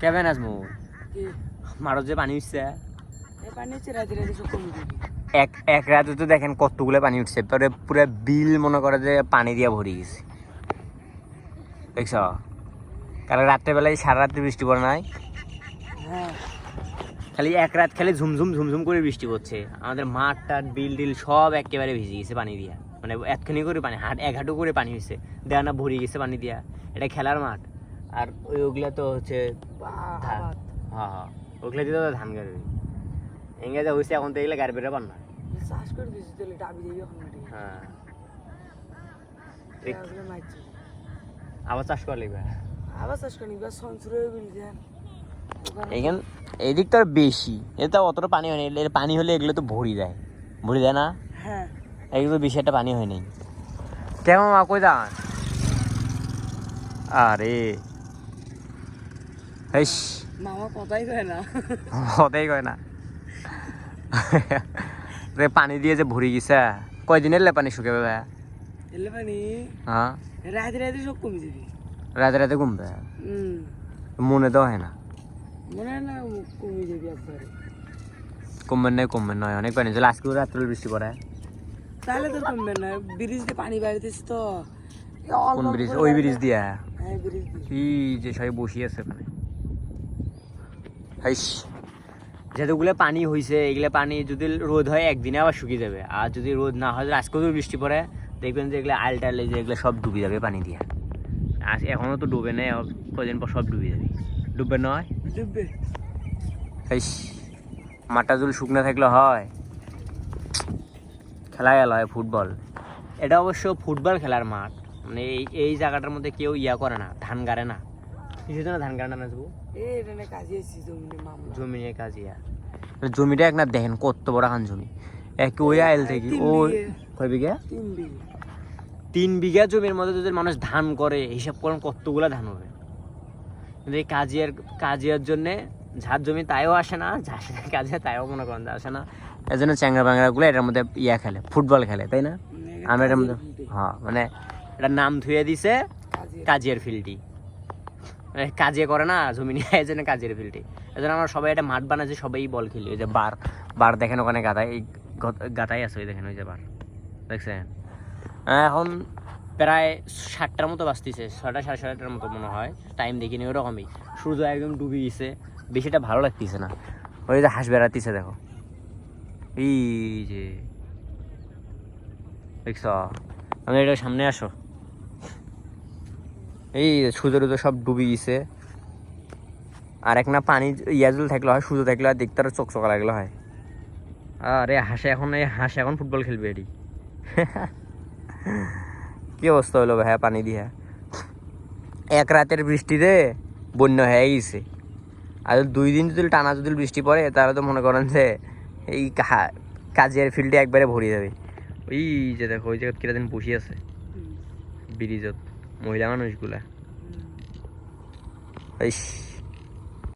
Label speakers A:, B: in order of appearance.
A: Cabin আসমু
B: কি?
A: মারত যে পানি উঠছে। এক এক রাতে তো দেখেন কতগুলো পানি উঠছে পরে পুরো বিল মনে করে যে পানি দিয়ে ভরে গেছে। দেখছ? কাল রাত্রেবেলায় সারা রাত্রে বৃষ্টি পড়ে নাই।
B: হ্যাঁ।
A: খালি এক রাত খালি ঝুমঝুম ঝুমঝুম করে বৃষ্টি পড়ছে। আমাদের মাঠ টাট বিল টিল সব একেবারে ভিজে গেছে পানি দিয়া। মানে এতখানি করে পানি হাট এক হাঁটু করে পানি হয়েছে। দেয়া না ভরে গেছে পানি দিয়া। এটা খেলার মাঠ। আর ওই ওগুলা তো হচ্ছে ধান। হ্যাঁ হ্যাঁ। ওগুলা দিয়ে তো ধান গাড়বে এঙ্গে যা হয়েছে এখন তো এগুলো গাড়বে পার না।
B: চাষ করে দিয়েছি তাহলে ডাবি দেবে এখন
A: হ্যাঁ। আবার চাষ করা লাগবে।
B: আবার চাষ করি এবার সঞ্চুর বিল দেন।
A: এখান এদিক তো আর বেশি। এটা অতটা পানি হয়নি এর পানি হলে এগুলো তো ভরি দেয় ভরি দেয় না?
B: হ্যাঁ।
A: এগুলো বেশি একটা পানি হয়নি কেমন মা কই যান? আরে। হেস
B: মামা কথাই কয় না।
A: হতেই কয় না। রে পানি দিয়ে যে ভরি গেছে। কয়দিন এলে পানি শুকাবে ভাই
B: এলে পানি?
A: হ্যাঁ
B: রাতে রাতে সব কমে যাবে।
A: রাতে রাতে ঘুমবে
B: হুম
A: মনে তো হয় না।
B: মনে হয় না কমে যাবে একবারে
A: কমবেন নাই কমবেন নয় অনেক পানি চলে আজকেও রাত্রে বৃষ্টি পড়ে
B: তাহলে তো কমবে না ব্রিজ দিয়ে পানি বাড়িতেছে তো।
A: কোন ব্রিজ ওই ব্রিজ দিয়া
B: হ্যাঁ ব্রিজ দিয়ে।
A: এই যে সবাই বসিয়ে আছে ওখানে হাইস যেগুলো পানি হয়েছে এগুলো পানি যদি রোদ হয় একদিনে আবার শুকিয়ে যাবে। আর যদি রোদ না হয় আজকেও যদি বৃষ্টি পড়ে দেখবেন যে এগুলো আল টাল যে এগুলো সব ডুবে যাবে পানি দিয়ে। আজ এখনও তো ডুবে নেই কদিন পর সব ডুবে যাবে। ডুববে নয়
B: ডুববে।
A: হাইস মাঠটা যদি শুকনো থাকলে হয়। খেলা গেল হয় ফুটবল। এটা অবশ্য ফুটবল খেলার মাঠ। মানে এই এই জায়গাটার মধ্যে কেউ ইয়া করে না ধান গাড়ে না। কিসের জন্য ধান না নাচবো
B: এটা কাজে
A: জমি নিয়ে জমিটা এক না দেখেন কত বড় খান জমি। এক ওই আইল থেকে
B: তিন
A: ও
B: বিঘে।
A: কয় বিঘা?
B: তিন বিঘা।
A: জমির মধ্যে যদি মানুষ ধান করে হিসাব করেন কতগুলা ধান হবে? কিন্তু এই কাজিয়ার কাজিয়ার জন্যে যার জমি তাইও আসে না সাথে কাজিয়া তাইও মনে করেন আসে না। এই জন্য চ্যাংরা ব্যাংরাগুলো এটার মধ্যে ইয়া খেলে ফুটবল খেলে তাই না? আমরা এটার মধ্যে হ্যাঁ মানে এটার নাম ধুয়ে দিছে কাজিয়ার ফিল্ডটি কাজে করে না, জমি নিয়ে, এই জন্য কাজের ফিল্ডে এই জন্য আমরা সবাই একটা মাঠ বানাচ্ছি সবাই বল খেলি। ওই যে বার বার দেখেন ওখানে গাদায় এই গাদাই আছে ওই দেখেন, ওই যে বার। দেখছেন? এখন প্রায় সাতটার মতো বাজতেছে ছটা সাড়ে ছয়টার মতো মনে হয়। টাইম দেখিনি ওরকমই। সূর্য একদম ডুবে গেছে। বেশিটা ভালো লাগতেছে না। ওই যে হাঁস বেড়াতেছে, দেখো। এই যে। দেখছ? আমি এটা সামনে আসো। এই সুতো টুতো সব ডুবে গেছে। আর এক না পানি ইয়াজুল থাকলে হয় সুতো থাকলে হয় দেখতে আরও চকচকা লাগলে হয়। আরে হাসে এখন এই হাসে এখন ফুটবল খেলবে এটি। কি অবস্থা হলো ভাইয়া পানি দিয়া? এক রাতের বৃষ্টিতে বন্যা হয়ে গেছে। আর দুই দিন যদি টানা যদি বৃষ্টি পড়ে তাহলে তো মনে করেন যে এই কাজের ফিল্ডে একবারে ভরে যাবে। ওই যে দেখো ওই জায়গায় কিরা দিন বসে আছে। ব্রিজত। মহিলা মানুষগুলা। ইস।